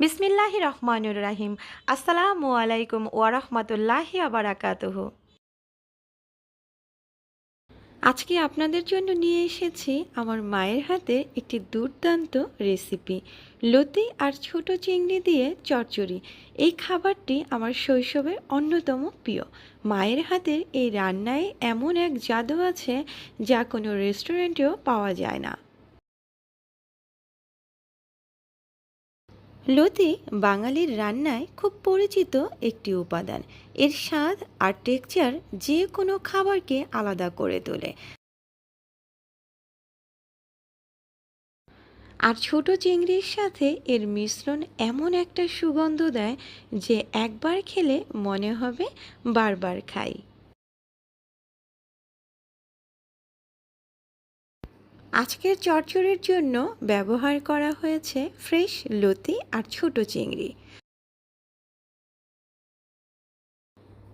বিসমিল্লাহি রহমানুর রাহিম। আসসালামু আলাইকুম ওয়ারহমতুল্লাহি আবারাকাতুহ আজকে আপনাদের জন্য নিয়ে এসেছি আমার মায়ের হাতে একটি দুর্দান্ত রেসিপি। লতি আর ছোট চিংড়ি দিয়ে চচ্চড়ি। এই খাবারটি আমার শৈশবের অন্যতম প্রিয়। মায়ের হাতের এই রান্নায় এমন এক জাদু আছে যা কোনো রেস্টুরেন্টেও পাওয়া যায় না। লতি বাঙালির রান্নায় খুব পরিচিত একটি উপাদান। এর স্বাদ আর টেক্সচার যে কোনো খাবারকে আলাদা করে তোলে। আর ছোট চিংড়ির সাথে এর মিশ্রণ এমন একটা সুগন্ধ দেয় যে একবার খেলে মনে হবে বারবার খাই। আজকের চচ্চড়ির জন্য ব্যবহার করা হয়েছে ফ্রেশ লতি আর ছোট চিংড়ি।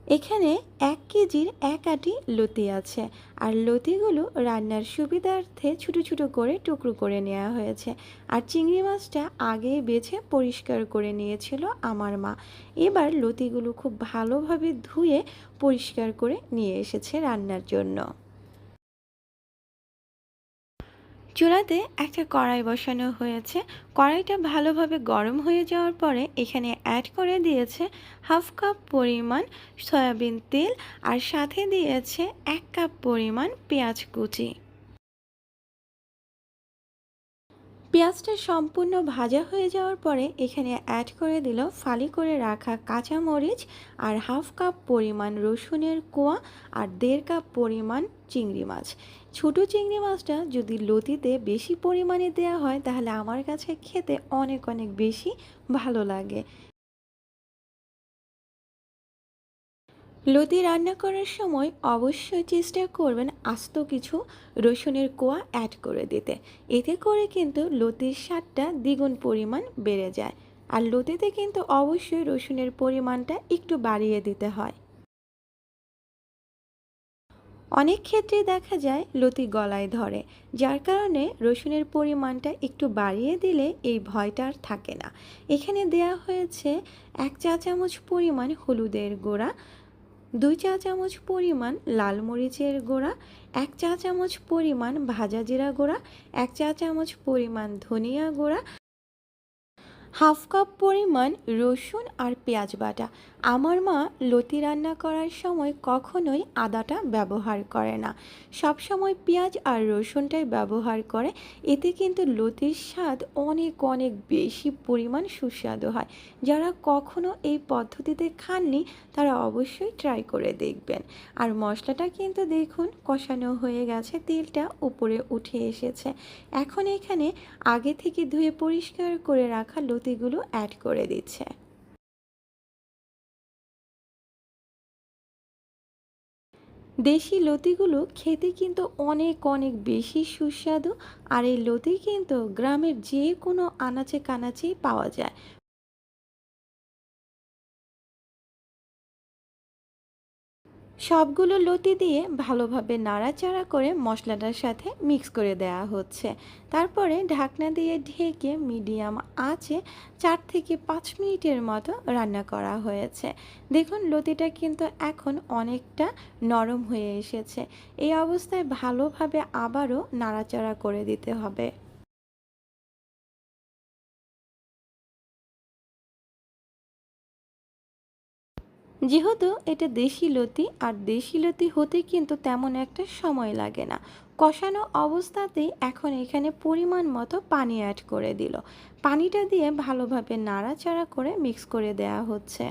এখানে এক কেজির এক আটি লতি আছে আর লতিগুলো রান্নার সুবিধার্থে ছোটো ছোটো করে টুকরো করে নেওয়া হয়েছে আর চিংড়ি মাছটা আগে বেছে পরিষ্কার করে নিয়েছিল আমার মা। এবার লতিগুলো খুব ভালোভাবে ধুয়ে পরিষ্কার করে নিয়ে এসেছে রান্নার জন্য। চুলাতে একটা কড়াই বসানো হয়েছে। কড়াইটা ভালোভাবে গরম হয়ে যাওয়ার পরে এখানে অ্যাড করে দিয়েছে হাফ কাপ পরিমাণ সয়াবিন তেল আর সাথে দিয়েছে এক কাপ পরিমাণ পেঁয়াজ কুচি। পেঁয়াজটা সম্পূর্ণ ভাজা হয়ে যাওয়ার পরে এখানে অ্যাড করে দিল ফালি করে রাখা কাঁচা মরিচ আর হাফ কাপ পরিমাণ রসুনের কোয়া আর দেড় কাপ পরিমাণ চিংড়ি মাছ। ছোটো চিংড়ি মাছটা যদি লতিতে বেশি পরিমাণে দেওয়া হয়, তাহলে আমার কাছে খেতে অনেক অনেক বেশি ভালো লাগে। লতি রান্না করার সময় অবশ্যই চেষ্টা করবেন আস্ত কিছু রসুনের কোয়া অ্যাড করে দিতে। এতে করে কিন্তু লতির স্বাদটা দ্বিগুণ পরিমাণ বেড়ে যায়। আর লতিতে কিন্তু অবশ্যই রসুনের পরিমাণটা একটু বাড়িয়ে দিতে হয়। অনেক ক্ষেত্রে দেখা যায় লতি গলায় ধরে, যার কারণে রসুনের পরিমাণটা একটু বাড়িয়ে দিলে এই ভয়টা আর থাকে না। এখানে দেয়া হয়েছে এক চা চামচ পরিমাণ হলুদের গুঁড়া, দুই চা চামচ পরিমাণ লাল মরিচের গুঁড়া, এক চা চামচ পরিমাণ ভাজা জিরা গুঁড়া, এক চা চামচ পরিমাণ ধনিয়া গুঁড়া, হাফ কাপ পরিমাণ রসুন আর পেঁয়াজ বাটা। আমার মা লতি রান্না করার সময় কখনোই আদাটা ব্যবহার করে না। সব সময় পেঁয়াজ আর রসুনটাই ব্যবহার করে। এতে কিন্তু লতির স্বাদ অনেক অনেক বেশি পরিমাণ সুস্বাদু হয়। যারা কখনো এই পদ্ধতিতে খাননি, তারা অবশ্যই ট্রাই করে দেখবেন। আর মশলাটা কিন্তু দেখুন, কষানো হয়ে গেছে, তেলটা উপরে উঠে এসেছে। এখন এখানে আগে থেকে ধুয়ে পরিষ্কার করে রাখা লতিগুলো অ্যাড করে দিচ্ছে। দেশি লতিগুলো খেতে কিন্তু অনেক অনেক বেশি সুস্বাদু। আর এই লতি কিন্তু গ্রামের যে কোনো আনাচে কানাচেই পাওয়া যায়। সবগুলো লতি দিয়ে ভালোভাবে নাড়াচাড়া করে মশলাটার সাথে মিক্স করে দেওয়া হচ্ছে। তারপরে ঢাকনা দিয়ে ঢেকে মিডিয়াম আঁচে চার থেকে পাঁচ মিনিটের মতো রান্না করা হয়েছে। দেখুন, লতিটা কিন্তু এখন অনেকটা নরম হয়ে এসেছে। এই অবস্থায় ভালোভাবে আবারও নাড়াচাড়া করে দিতে হবে। যেহেতু এটা দেশি লতি, আর দেশি লতি হতে কিন্তু তেমন একটা সময় লাগে না। কষানো অবস্থাতেই এখন এখানে পরিমাণ মতো পানি অ্যাড করে দিল। পানিটা দিয়ে ভালোভাবে নাড়াচাড়া করে মিক্স করে দেয়া হচ্ছে।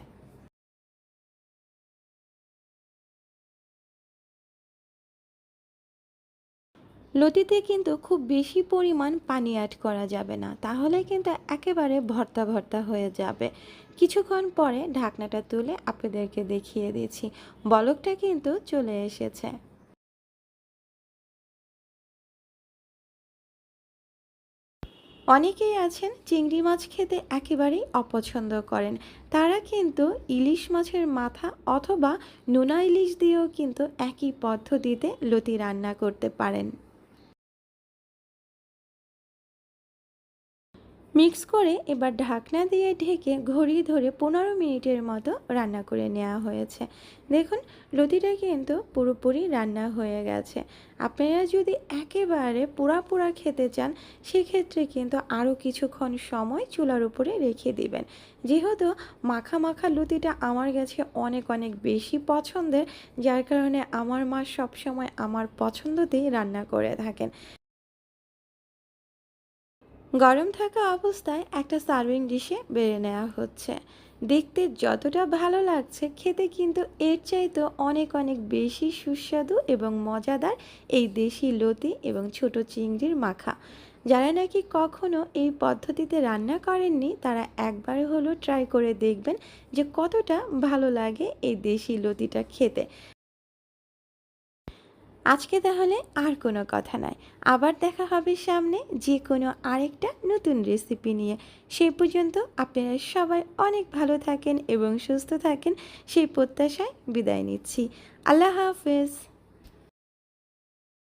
লতিতে কিন্তু খুব বেশি পরিমাণ পানি অ্যাড করা যাবে না। তাহলে কিন্তু একেবারে ভর্তা ভর্তা হয়ে যাবে। কিছুক্ষণ পরে ঢাকনাটা তুলে আপনাদেরকে দেখিয়ে দিচ্ছি। বলকটা কিন্তু চলে এসেছে। অনেকেই আছেন চিংড়ি মাছ খেতে একেবারেই অপছন্দ করেন। তারা কিন্তু ইলিশ মাছের মাথা অথবা নোনা ইলিশ দিয়েও কিন্তু একই পদ্ধতিতে লতি রান্না করতে পারেন। মিক্স করে এবার ঢাকনা দিয়ে ঢেকে ঘড়ি ধরে পনেরো মিনিটের মতো রান্না করে নেওয়া হয়েছে। দেখুন লতিটা কিন্তু পুরোপুরি রান্না হয়ে গেছে। আপনারা যদি একেবারে পুরা পুরা খেতে চান, সেক্ষেত্রে কিন্তু আরও কিছুক্ষণ সময় চুলার উপরে রেখে দিবেন। যেহেতু মাখা মাখা লুতিটা আমার কাছে অনেক অনেক বেশি পছন্দের, যার কারণে আমার মা সবসময় আমার পছন্দতেই রান্না করে থাকেন। গরম থাকা অবস্থায় একটা সার্ভিং ডিশে বেড়ে নেওয়া হচ্ছে। দেখতে যতটা ভালো লাগছে, খেতে কিন্তু এর চাইতে অনেক অনেক বেশি সুস্বাদু এবং মজাদার এই দেশি লতি এবং ছোট চিংড়ির মাখা। যারা নাকি কখনো এই পদ্ধতিতে রান্না করেননি, তারা একবার হলো ট্রাই করে দেখবেন যে কতটা ভালো লাগে এই দেশি লতিটা খেতে। আজকে তাহলে আর কোনো কথা নয়। আবার দেখা হবে সামনে যে কোনো আরেকটা নতুন রেসিপি নিয়ে। সেই পর্যন্ত আপনারা সবাই অনেক ভালো থাকেন এবং সুস্থ থাকেন, সেই প্রত্যাশায় বিদায় নিচ্ছি। আল্লাহ হাফেজ।